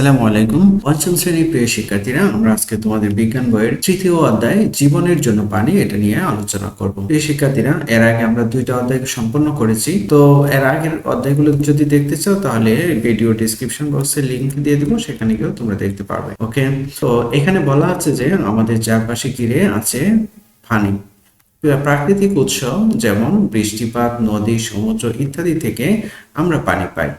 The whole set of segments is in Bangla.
আসসালামু আলাইকুম। পঞ্চম শ্রেণির প্রিয় শিক্ষার্থীরা, আমরা আজকে তোমাদের বিজ্ঞান বইয়ের তৃতীয় অধ্যায়, জীবনের জন্য পানি, এটা নিয়ে আলোচনা করব। প্রিয় শিক্ষার্থীরা, এর আগে আমরা দুইটা অধ্যায় সম্পন্ন করেছি। তো এর আগের অধ্যায়গুলো যদি দেখতে চাও, তাহলে ভিডিও ডিসক্রিপশন বক্সে লিংক দিয়ে দিব, সেখানে গিয়েও তোমরা দেখতে পারবে। ওকে তো এখানে বলা আছে যে, আমাদের চারপাশে ঘিরে আছে পানি। প্রাকৃতিক উৎস যেমন বৃষ্টিপাত, নদী, সমুদ্র ইত্যাদি থেকে আমরা পানি পাই।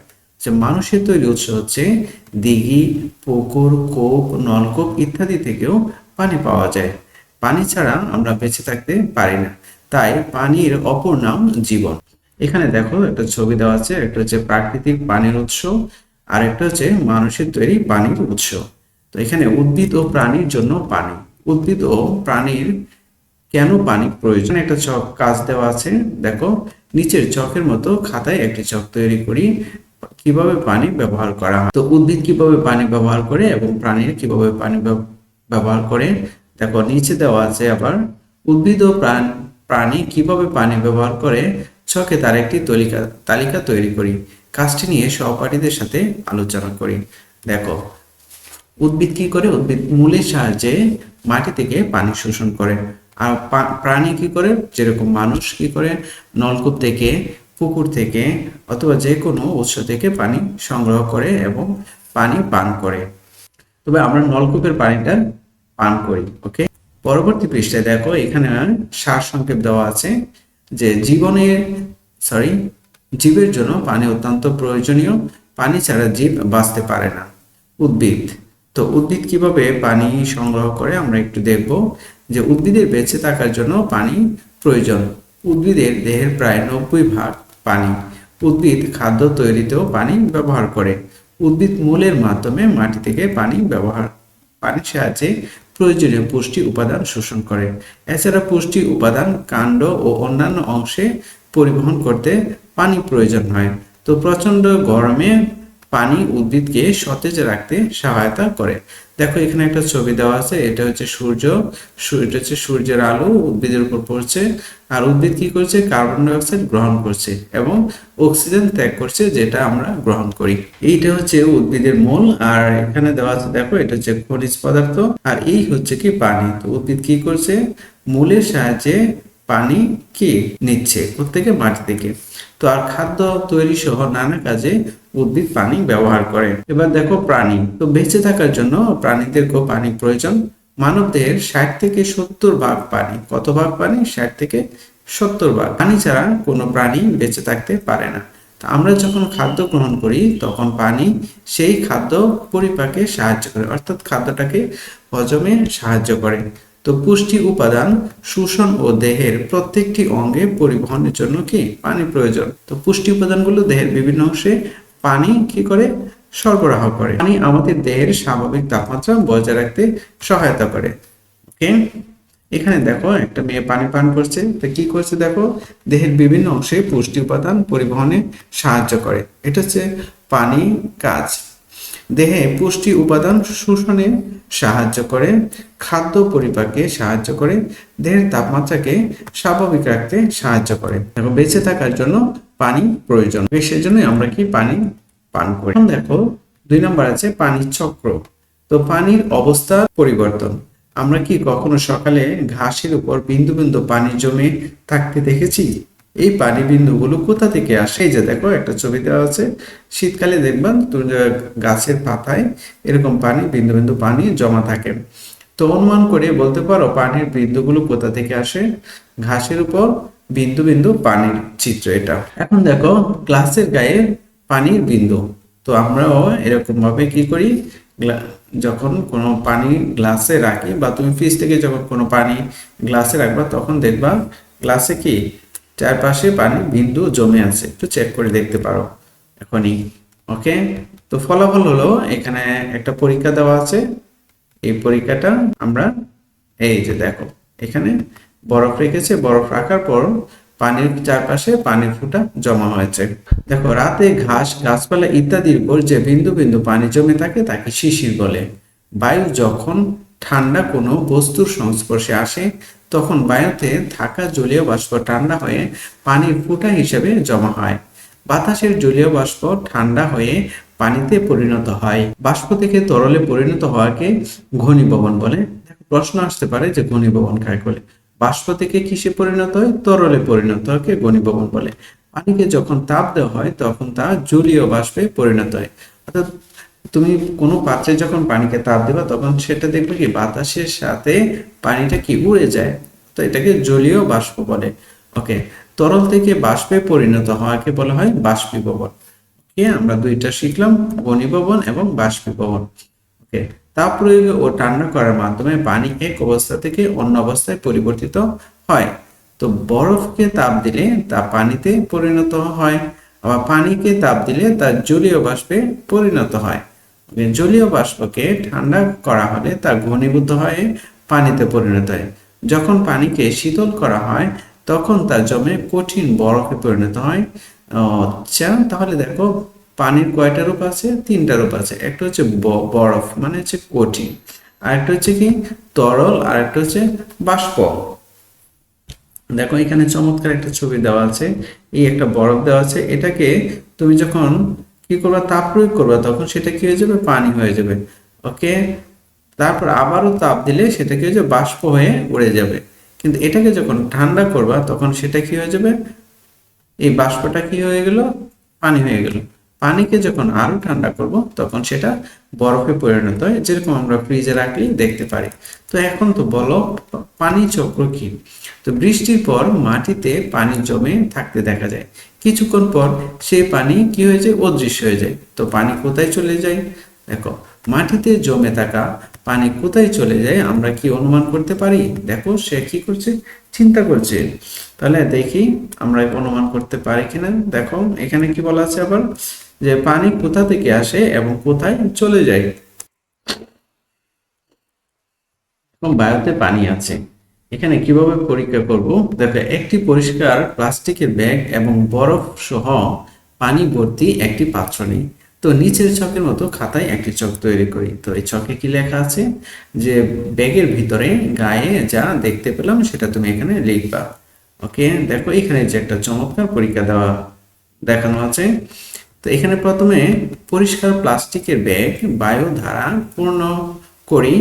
যে মানুষের তৈরি উৎস হচ্ছে দিঘি, পুকুর, কূপ, নলকূপ ইত্যাদি থেকেও পানি পাওয়া যায়। পানি ছাড়া আমরা বেঁচে থাকতে পারি না। তাই পানির অপর নাম জীবন। এখানে দেখো, একটা ছবি দেওয়া আছে, একটা হচ্ছে প্রাকৃতিক পানির উৎস আর একটা হচ্ছে মানুষের তৈরি পানির উৎস। তো এখানে উদ্ভিদ ও প্রাণীর জন্য পানি। উদ্ভিদ ও প্রাণীর কেন পানি প্রয়োজন? একটা চক কাজ দেওয়া আছে, দেখো, নিচের চকের মতো খাতায় একটি চক তৈরি করি। কীভাবে পানি ব্যবহার করা হয়? তো উদ্ভিদ কীভাবে পানি ব্যবহার করে এবং প্রাণীর কীভাবে পানি ব্যবহার করে? দেখো, নিচে দেওয়া আছে আবার, উদ্ভিদ ও প্রাণ, প্রাণী কীভাবে পানি ব্যবহার করে? ছকে তার একটি তালিকা তালিকা তৈরি করি। কাজটি নিয়ে সহপাঠীদের সাথে আলোচনা করি। দেখো, উদ্ভিদ কি করে? উদ্ভিদ মূলের সাহায্যে মাটি থেকে পানি শোষণ করে। আর প্রাণী কি করে? যেরকম মানুষ কি করে? নলকূপ থেকে পুকুর থেকে অথবা যে কোনো উৎস থেকে পানি সংগ্রহ করে এবং পানি পান করে। তবে আমরা নলকূপের পানিটা পান করি, ওকে? পরবর্তী পৃষ্ঠায় দেখো, এখানে সার সংক্ষেপ দেওয়া আছে যে জীবনের সরি, জীবের জন্য পানি অত্যন্ত প্রয়োজনীয়। পানি ছাড়া জীব বাঁচতে পারে না। উদ্ভিদ। তো উদ্ভিদ কীভাবে পানি সংগ্রহ করে আমরা একটু দেখব যে উদ্ভিদের বেঁচে থাকার জন্য পানি প্রয়োজন। উদ্ভিদের দেহের প্রায় নব্বই ভাগ পানি। উদ্ভিদ খাদ্য তৈরিতেও পানি ব্যবহার করে। উদ্ভিদ মূলের মাধ্যমে মাটি থেকে পানি ব্যবহার, পানির সাহায্যে প্রয়োজনীয় পুষ্টি উপাদান শোষণ করে। এছাড়া পুষ্টি উপাদান, কাণ্ড ও অন্যান্য অংশে পরিবহন করতে পানি প্রয়োজন হয়। তো প্রচণ্ড গরমে পানি উদ্ভিদকে সতেজ রাখতে সহায়তা করে। দেখো, এখানে একটা ছবি দেওয়া আছে, এটা হচ্ছে সূর্য। এটা হচ্ছে সূর্যের আলো উদ্ভিদের উপর পড়ছে। আর উদ্ভিদ কি করছে? কার্বন ডাইঅক্সাইড গ্রহণ করছে এবং অক্সিজেন ত্যাগ করছে, যেটা আমরা গ্রহণ করি। এইটা হচ্ছে উদ্ভিদের মূল, আর এখানে দেওয়া আছে, দেখো, এটা হচ্ছে খনিজ পদার্থ, আর এই হচ্ছে কি পানি। তো উদ্ভিদ কি করছে? মূলের সাহায্যে পানি কি নিচ্ছে? প্রত্যেকে মাটি থেকে তো আর খাদ্য তৈরি সহ নানা কাজে উদ্ভিদ পানি ব্যবহার করে এবার দেখো প্রাণী। তো বেঁচে থাকার জন্য প্রাণীদেরকেও পানি প্রয়োজন। মানব দেহের ষাট থেকে সত্তর ভাগ পানি। কত ভাগ পানি? ষাট থেকে সত্তর ভাগ। পানি ছাড়া কোনো প্রাণী বেঁচে থাকতে পারে না। আমরা যখন খাদ্য গ্রহণ করি, তখন পানি সেই খাদ্য পরিপাকে সাহায্য করে, অর্থাৎ খাদ্যটাকে হজমে সাহায্য করে। তো পুষ্টি উপাদান শোষণ ও দেহের প্রত্যেকটি অঙ্গে পরিবহনের জন্য কি? পানি প্রয়োজন। তো পুষ্টি উপাদানগুলো দেহের বিভিন্ন অংশে পানি কি করে? সরবরাহ করে। পানি আমাদের দেহের স্বাভাবিক তাপমাত্রা বজায় রাখতে সহায়তা করে। ওকে? এখানে দেখো, একটা মেয়ে পানি পান করছে। তো কি করছে দেখো? দেহের বিভিন্ন অংশে পুষ্টি উপাদান পরিবহনে সাহায্য করে। এটা হচ্ছে পানি কাজ। দেহে পুষ্টি উপাদান শোষণে সাহায্য করে, খাদ্য পরিপাকে সাহায্য করে, দেহের তাপমাত্রাকে স্বাভাবিক রাখতে সাহায্য করে। দেখো, বেঁচে থাকার জন্য পানি প্রয়োজন। সেজন্য আমরা কি পানি পান করি। এখন দেখো, দুই নম্বর আছে পানির চক্র। তো পানির অবস্থার পরিবর্তন। আমরা কি কখনো সকালে ঘাসের উপর বিন্দু বিন্দু পানি জমে থাকতে দেখেছি? এই পানি বিন্দুগুলো কোথা থেকে আসে? যে দেখো, একটা ছবি দেওয়া আছে। শীতকালে দেখবেন গাছের পাতায় এরকম পানি, বিন্দু বিন্দু পানি জমা থাকে। তো অনুমান করে বলতে পারো পানির বিন্দুগুলো কোথা থেকে আসে? ঘাসের উপর বিন্দু বিন্দু পানির চিত্র এটা। এখন দেখো, গ্লাসের গায়ে পানির বিন্দু। তো আমরাও এরকম ভাবে কি করি? যখন কোনো পানি গ্লাসে রাখি বা তুমি ফ্রিজ থেকে যখন কোনো পানি গ্লাসে রাখবা, তখন দেখবা গ্লাসে কি? চারপাশে পানি বিন্দু জমে আছে। একটু চেক করে দেখতে পারো। এখনই ওকে তো ফলাফল হলো এখানে একটা পরীক্ষা দেওয়া আছে। এই পরীক্ষাটা আমরা, এই যে দেখো, এখানে বরফ রেখেছে, বরফ রাখার পর পানির চারপাশে পানির ফুটা জমা হয়েছে। দেখো, রাতে ঘাস, গাছপালা ইত্যাদির উপর যে বিন্দু বিন্দু পানি জমে থাকে, তাকে শিশির বলে। বায়ু যখন ঠান্ডা কোনো বস্তুর সংস্পর্শে আসে, তখন বায়ুতে থাকা জলীয় বাষ্প ঠান্ডা হয়ে পানির ফুটা হিসেবে জমা হয়। বাতাসের জলীয় বাষ্প ঠান্ডা হয়ে পানিতে পরিণত হয়। বাষ্প থেকে তরলে পরিণত হওয়াকে ঘনীভবন বলে। প্রশ্ন আসতে পারে যে ঘনীভবন কাকে বলে বাষ্প থেকে কিসে পরিণত হয়? তরলে পরিণত হওয়াকে ঘনীভবন বলে। পানিকে যখন তাপ দেওয়া হয়, তখন তা জলীয় বাষ্পে পরিণত হয়। অর্থাৎ তুমি কোনো পাত্রে যখন পানিকে তাপ দেবা, তখন সেটা দেখবে কি, বাতাসের সাথে পানিটা কি উড়ে যায়? তো এটাকে জলীয় বাষ্প বলে। ওকে, তরল থেকে বাষ্পে পরিণত হওয়াকে বলা হয় বাষ্পীভবন। ওকে, আমরা দুইটা শিখলাম ঘনীভবন এবং বাষ্পীভবন। ওকে তাপ প্রয়োগে ও ঠান্ডা করার মাধ্যমে পানি এক অবস্থা থেকে অন্য অবস্থায় পরিবর্তিত হয়। তো বরফকে তাপ দিলে তা পানিতে পরিণত হয়, আবার পানিকে তাপ দিলে তা জলীয় বাষ্পে পরিণত হয়। জলীয় বাষ্পকে ঠান্ডা করা হলে তা ঘনীভূত হয়ে পানিতে পরিণত হয়। যখন পানিকে শীতল করা হয়, তখন তা জমে কঠিন বরফে পরিণত হয়। আচ্ছা তাহলে দেখো, পানির কয়টা রূপ আছে? তিনটা রূপ আছে। একটা হচ্ছে বরফ মানে হচ্ছে কঠিন। আর একটা হচ্ছে কি? তরল আর একটা হচ্ছে বাষ্প। দেখো, এখানে চমৎকার একটা ছবি দেওয়া আছে। এই একটা বরফ দেওয়া আছে। এটাকে তুমি যখন কি করবা? তাপ প্রয়োগ করবা, তখন সেটা কি হয়ে যাবে? পানি হয়ে যাবে। ওকে? তারপর আবারও তাপ দিলে সেটা কি হয়ে যাবে? বাষ্প হয়ে উড়ে যাবে। কিন্তু এটাকে যখন ঠান্ডা করবা, তখন সেটা কি হয়ে যাবে? এই বাষ্পটা কি হয়ে গেল? পানি হয়ে গেল। পানিকে যখন আরও ঠান্ডা করব, তখন সেটা বরফে পরিণত হয়, যেরকম আমরা ফ্রিজে রাখলেই দেখতে পারি। তো এখন তো বলো পানি চক্র কি? তো বৃষ্টির পর মাটিতে পানি জমে থাকতে দেখা যায়। কিছুক্ষণ পর সেই পানি কি হয়ে যায়? অদৃশ্য হয়ে যায়। তো পানি কোথায় চলে যায়? দেখো, মাটিতে জমে থাকা পানি কোথায় চলে যায়? আমরা কি অনুমান করতে পারি? দেখো, সে কি করছে? চিন্তা করছে, তাহলে দেখি আমরা অনুমান করতে পারি কিনা। দেখো, এখানে কি বলা আছে আবার? যে পানি কোথা থেকে আসে এবং কোথায় চলে যায়? বায়ুতে পানি আছে। এখানে কীভাবে পরীক্ষা করব? দেখো, একটি পরিষ্কার প্লাস্টিকের ব্যাগ এবং বরফ সহ পানি ভর্তি একটি পাত্র নেই। তো নিচের চকের মতো খাতায় একটি চক তৈরি করি। তো এই চকে কি লেখা আছে? যে ব্যাগের ভিতরে গায়ে যা দেখতে পেলাম সেটা তুমি এখানে লিখবা। ওকে? দেখো, এখানে যে একটা চমৎকার পরীক্ষা দেওয়া, দেখানো আছে। তো এখানে প্রথমে পরিষ্কার প্লাস্টিকের ব্যাগ বায়ু ধারা পূর্ণ করি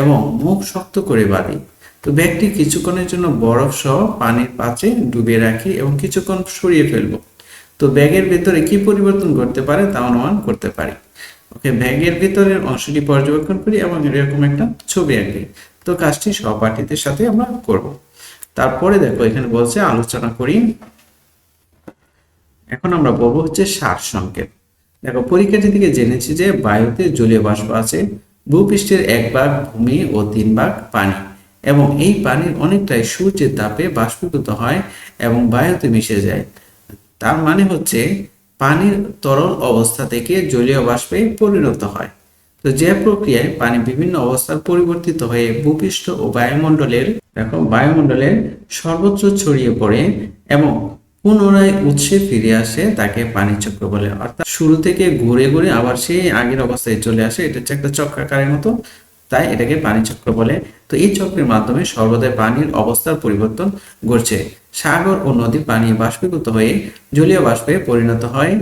এবং মুখ শক্ত করে বাঁধি। তো ব্যাগটি কিছুক্ষণের জন্য বরফ সহ পানির পাত্রে ডুবিয়ে রাখি এবং কিছুক্ষণ সরিয়ে ফেলব। তো ব্যাগের ভেতরে কি পরিবর্তন করতে পারে তা অনুমান করতে পারি। ওকে, ব্যাগের ভিতরের অংশটি পর্যবেক্ষণ করি এবং এরকম একটা ছবি আঁকি। তো কাজটি সহপাঠীদের সাথে আমরা করব। তারপরে দেখো, এখানে বলছে আলোচনা করি। এখন আমরা বলব হচ্ছে সার সংকেত। দেখো পরীক্ষাটি থেকে জেনেছি যে বায়ুতে জলীয় বাষ্প আছে, ভূপৃষ্ঠের এক ভাগ ভূমি ও তিন ভাগ পানি এবং এই পানির অনেকটাই সূর্যের তাপে বাষ্পীভূত হয় এবং বায়ুতে মিশে যায়। তার মানে হচ্ছে পানির তরল অবস্থা থেকে জলীয় বাষ্পে পরিণত হয়। তো যে প্রক্রিয়ায় পানি বিভিন্ন অবস্থার পরিবর্তিত হয়ে ভূপৃষ্ঠ ও বায়ুমণ্ডলের দেখো, বায়ুমণ্ডলের সর্বোচ্চ ছড়িয়ে পড়ে এবং পুনরায় উৎসে ফিরে আসে তাকে পানি চক্র বলে। অর্থাৎ শুরু থেকে ঘুরে ঘুরে আবার সেই আগের অবস্থায় চলে আসে, এটা হচ্ছে একটা চক্রাকারের মতো, তাই এটাকে পানি চক্র বলে। তো এই চক্রের মাধ্যমে সর্বদাই পানির অবস্থার পরিবর্তন ঘটছে। সাগর ও নদীর পানি বাষ্পীভূত হয়ে জলীয় বাষ্পে পরিণত হয়।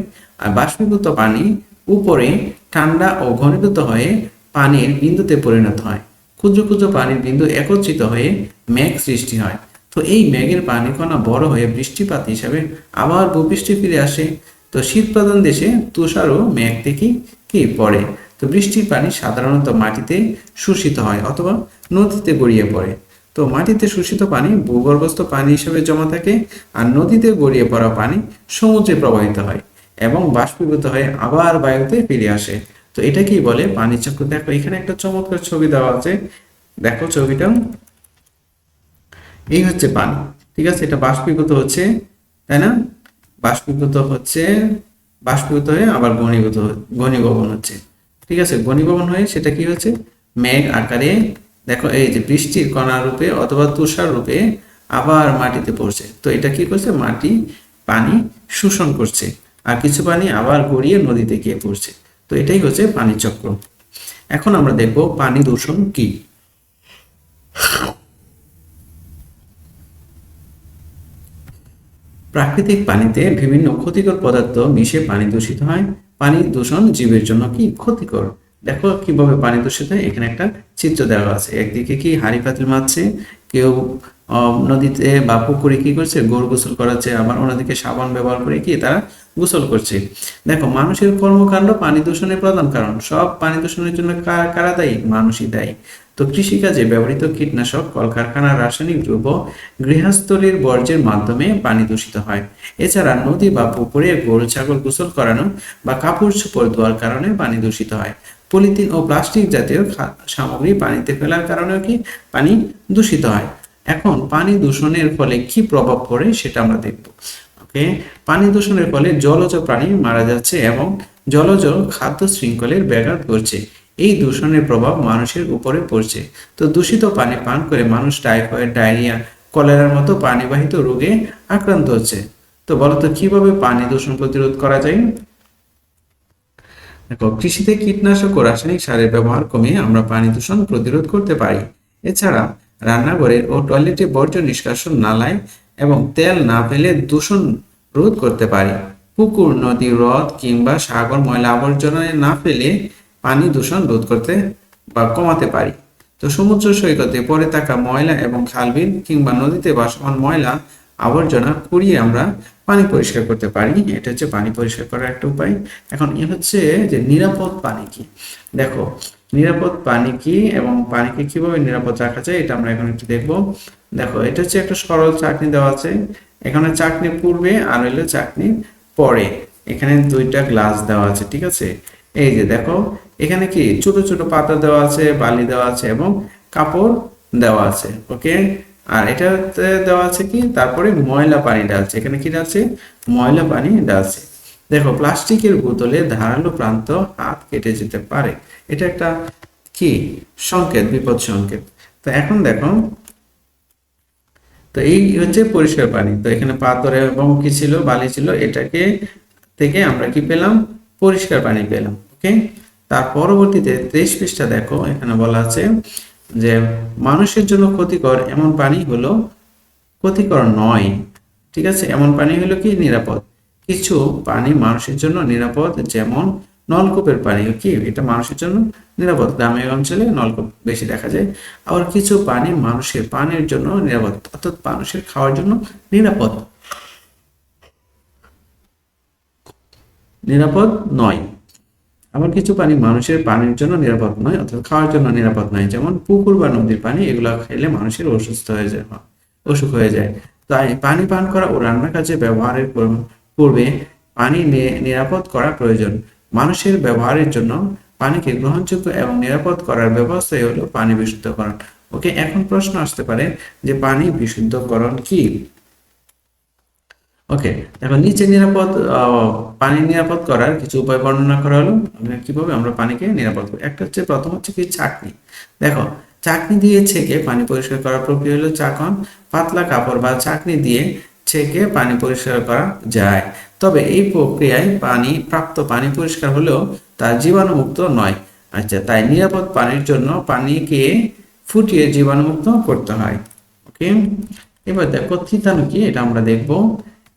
আর বাষ্পীভূত পানি উপরে ঠান্ডা ও ঘনীভূত হয়ে পানির বিন্দুতে পরিণত হয়। ক্ষুদ্র ক্ষুদ্র পানির বিন্দু একত্রিত হয়ে মেঘ সৃষ্টি হয়। তো এই মেঘের পানি কণা বড় হয়ে বৃষ্টিপাত হিসাবে আবার ভূপৃষ্ঠে ফিরে আসে। তো শীত প্রধান দেশে তুষারও মেঘ থেকে কি পড়ে? তো বৃষ্টির পানি সাধারণত মাটিতে শোষিত হয় অথবা নদীতে গড়িয়ে পড়ে। তো মাটিতে শোষিত পানি ভূগর্ভস্থ পানি হিসেবে জমা থাকে আর নদীতে গড়িয়ে পড়া পানি সমুদ্রে প্রবাহিত হয় এবং বাষ্পীভূত হয়ে আবার বায়ুতে ফিরে আসে। তো এটাকেই বলে পানি চক্র। দেখো, এখানে একটা চমৎকার ছবি দেওয়া আছে। দেখো ছবিটা। এই হচ্ছে পানি, ঠিক আছে? এটা বাষ্পীভূত হচ্ছে, তাই না? বাষ্পীভূত হচ্ছে, বাষ্পীভূত হয়ে আবার ঘনীভূত ঘনীভবন হচ্ছে, ঠিক আছে? ঘনীভবন হয়ে সেটা কি হচ্ছে? মেঘ আকারে দেখো, এই যে বৃষ্টির কণা রূপে অথবা তুষার রূপে আবার মাটিতে পড়ছে। তো এটা কি করছে? মাটি, পানি শোষণ করছে আর কিছু পানি আবার গড়িয়ে নদীতে গিয়ে পড়ছে। তো এটাই হচ্ছে পানি চক্র। এখন আমরা দেখব পানি দূষণ কি। প্রাকৃতিক পানিতে বিভিন্ন ক্ষতিকর পদার্থ মিশে পানি দূষিত হয়। পানি দূষণ জীবের জন্য কি ক্ষতিকর? দেখো কীভাবে পানি দূষিত, এখানে একটা চিত্র দেওয়া আছে। একদিকে কি হাড়ি পাতিল মারছে, কেউ নদীতে বা পুকুরে কি করছে, গরু গোসল করাচ্ছে, আবার অন্যদিকে সাবান ব্যবহার করে কি তারা গোসল করছে। দেখো, মানুষের কর্মকাণ্ড পানি দূষণের প্রধান কারণ। সব পানি দূষণের জন্য কারা দায়ী? মানুষই দায়ী। তো কৃষিকাজে ব্যবহৃত কীটনাশক কলকারখানার রাসায়নিক দ্রব্য, গৃহস্থলীর বর্জ্যের মাধ্যমে পানি দূষিত হয়। এছাড়া নদী বা পুকুরে গরু, ছাগল গোসল করানো বা কাপড় চোপড় ধোয়ার কারণে পানি দূষিত হয়। পলিথিন ও প্লাস্টিক জাতীয় সামগ্রী পানিতে ফেলার কারণেও কি পানি দূষিত হয়? এখন পানি দূষণের ফলে কি প্রভাব পড়ে সেটা আমরা দেখব। ওকে? পানি দূষণের ফলে জলজ প্রাণী মারা যাচ্ছে এবং জলজ খাদ্য শৃঙ্খলের ব্যাঘাত ঘটছে। এই দূষণের প্রভাব মানুষের উপরে পড়ছে। তো দূষিত পানি পান করে মানুষ টাইফয়েড, ডায়রিয়া, কলেরার মতো পানিবাহিত রোগে আক্রান্ত হচ্ছে। তো বলতো কীভাবে পানি দূষণ প্রতিরোধ করা যায়? দেখো, কৃষিতে কীটনাশক ও রাসায়নিক সারের ব্যবহার কমিয়ে আমরা পানি দূষণ প্রতিরোধ করতে পারি। এছাড়া রান্নাঘরে ও টয়লেটে বর্জ্য নিষ্কাশন, নালায় এবং তেল না ফেলে দূষণ রোধ করতে পারি। পুকুর, নদী, হ্রদ কিংবা সাগর ময়লা আবর্জনায় না ফেলে পানি দূষণ রোধ করতে বা কমাতে পারি। তো সমুদ্র সৈকতে পরে থাকা ময়লা এবং খালবিল কিংবা নদীতে বাসমান ময়লা আবর্জনা কুড়িয়ে আমরা পানি পরিষ্কার করতে পারি। এটা হচ্ছে পানি পরিষ্কার করার একটা উপায়। এখন এ হচ্ছে যে নিরাপদ পানি কি? দেখো, নিরাপদ পানি কি এবং পানিকে কীভাবে নিরাপদ রাখা যায় এটা আমরা এখন একটু দেখব। দেখো, এটা হচ্ছে একটা সরল চাটনি দেওয়া আছে। এখানে চাটনি পূর্বে আর হইল চাটনি পরে। এখানে দুইটা গ্লাস দেওয়া আছে, ঠিক আছে? এই যে দেখো, এখানে কি ছোট ছোট পাতা দেওয়া আছে, বালি দেওয়া আছে এবং কাপড় দেওয়া আছে, ওকে? আর এটাতে দেওয়া আছে কি? তারপরে ময়লা পানি ডালছে এখানে কি ডালছে ময়লা পানি ডালছে দেখো, প্লাস্টিকের বোতলে ধারালো প্রান্ত হাত কেটে যেতে পারে। এটা একটা কি? সংকেত, বিপদ সংকেত। তো এখন দেখো, তো এই হচ্ছে পরিষ্কার পানি। তো এখানে পাথরে এবং কি ছিল? বালি ছিল। এটাকে থেকে আমরা কি পেলাম? পরিষ্কার পানি পেলাম। ওকে? তার পরবর্তীতে তেইশ পৃষ্ঠা দেখো। এখানে বলা আছে যে মানুষের জন্য ক্ষতিকর এমন পানি হলো ক্ষতিকর নয়, ঠিক আছে? এমন পানি হলো কি? নিরাপদ। কিছু পানি মানুষের জন্য নিরাপদ, যেমন নলকূপের পানি কি এটা মানুষের জন্য নিরাপদ। গ্রামের অঞ্চলে নলকূপ বেশি দেখা যায়। আবার কিছু পানি মানুষের পানির জন্য নিরাপদ, অর্থাৎ মানুষের খাওয়ার জন্য নিরাপদ। নিরাপদ নয়। আবার কিছু পানি মানুষের পানির জন্য নিরাপদ নয় অর্থাৎ খাওয়ার জন্য নিরাপদ নয়। যেমন পুকুর বা নদীর পানি, এগুলো খেলে মানুষের অসুস্থ হয়ে যায় অসুখ হয়ে যায়। তাই পানি পান করা ও রান্নার কাজে ব্যবহারের পূর্বে পানি নিরাপদ করা প্রয়োজন। মানুষের ব্যবহারের জন্য পানিকে গ্রহণযোগ্য এবং নিরাপদ করার ব্যবস্থাই হলো পানি বিশুদ্ধকরণ। ওকে, এখন প্রশ্ন আসতে পারে যে পানি বিশুদ্ধকরণ কি? ওকে দেখো নিচে নিরাপদ পানি নিরাপদ করার কিছু উপায় বর্ণনা করা হলো। কীভাবে আমরা পানিকে নিরাপদ করি? একটা হচ্ছে, প্রথম হচ্ছে কি চাকনি। দেখো, চাকনি দিয়ে ছেঁকে পানি পরিষ্কার করার প্রক্রিয়া হলো চাকন, পাতলা কাপড় বা চাকনি দিয়ে ছেঁকে পানি পরিষ্কার করা যায়। তবে এই প্রক্রিয়ায় পানি, প্রাপ্ত পানি পরিষ্কার হলেও তা জীবাণুমুক্ত নয়। আচ্ছা তাই নিরাপদ পানির জন্য পানিকে ফুটিয়ে জীবাণুমুক্ত করতে হয়। ওকে এবার দেখো থিতানো কি? এটা আমরা দেখব।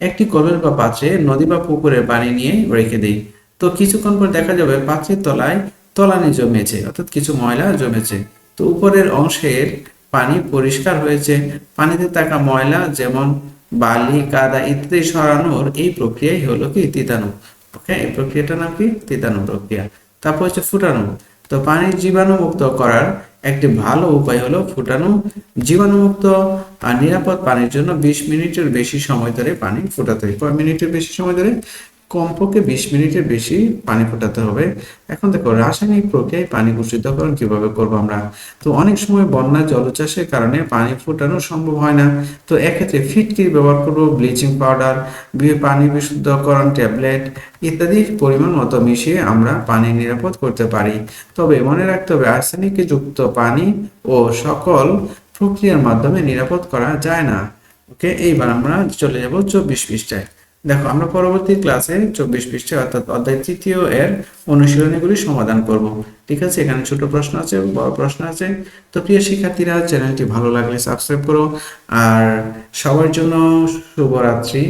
একটি কলের বা পাত্রে নদী বা পুকুরের পানি নিয়ে রেখে দিই। তো কিছুক্ষণ পর দেখা যাবে পাত্রের তলায় তলানি জমেছে, অর্থাৎ কিছু ময়লা জমেছে। তো উপরের অংশের পানি পরিষ্কার হয়েছে। পানিতে থাকা ময়লা যেমন বালি, কাদা ইত্যাদি সরানোর এই প্রক্রিয়াই হলো কি? তিতানো। ওকে, এই প্রক্রিয়াটার নাম কি? তিতানো প্রক্রিয়া। তারপর হচ্ছে ফুটানো। তো পানি জীবাণুমুক্ত করার একটি ভালো উপায় হলো ফুটানো জীবাণুমুক্ত আর নিরাপদ পানির জন্য বিশ মিনিটের বেশি সময় ধরে পানি ফুটাতে হয়। মিনিটের বেশি সময় ধরে? কমপক্ষে বিশ মিনিটের বেশি পানি ফোটাতে হবে। এখন দেখো, রাসায়নিক প্রক্রিয়ায় পানি বিশুদ্ধকরণ কীভাবে করব আমরা? তো অনেক সময় বন্যা জলচাষের কারণে পানি ফোটানো সম্ভব হয় না। তো এক্ষেত্রে ফিটকিরি ব্যবহার করব? ব্লিচিং পাউডার পানি বিশুদ্ধকরণ ট্যাবলেট ইত্যাদি পরিমাণ মতো মিশিয়ে আমরা পানি নিরাপদ করতে পারি। তবে মনে রাখতে হবে, আর্সেনিকে যুক্ত পানি ও সকল প্রক্রিয়ার মাধ্যমে নিরাপদ করা যায় না। ওকে, এইবার আমরা চলে যাব চব্বিশ পৃষ্ঠায়। দেখো, আমরা পরবর্তী ক্লাসে চব্বিশ পৃষ্ঠে অর্থাৎ অধ্যায় তৃতীয় এর অনুশীলনীগুলি সমাধান করব। ঠিক আছে? এখানে ছোট প্রশ্ন আছে, বড় প্রশ্ন আছে। তো প্রিয় শিক্ষার্থীরা, চ্যানেলটি ভালো লাগলে সাবস্ক্রাইব করো। আর সবার জন্য শুভরাত্রি।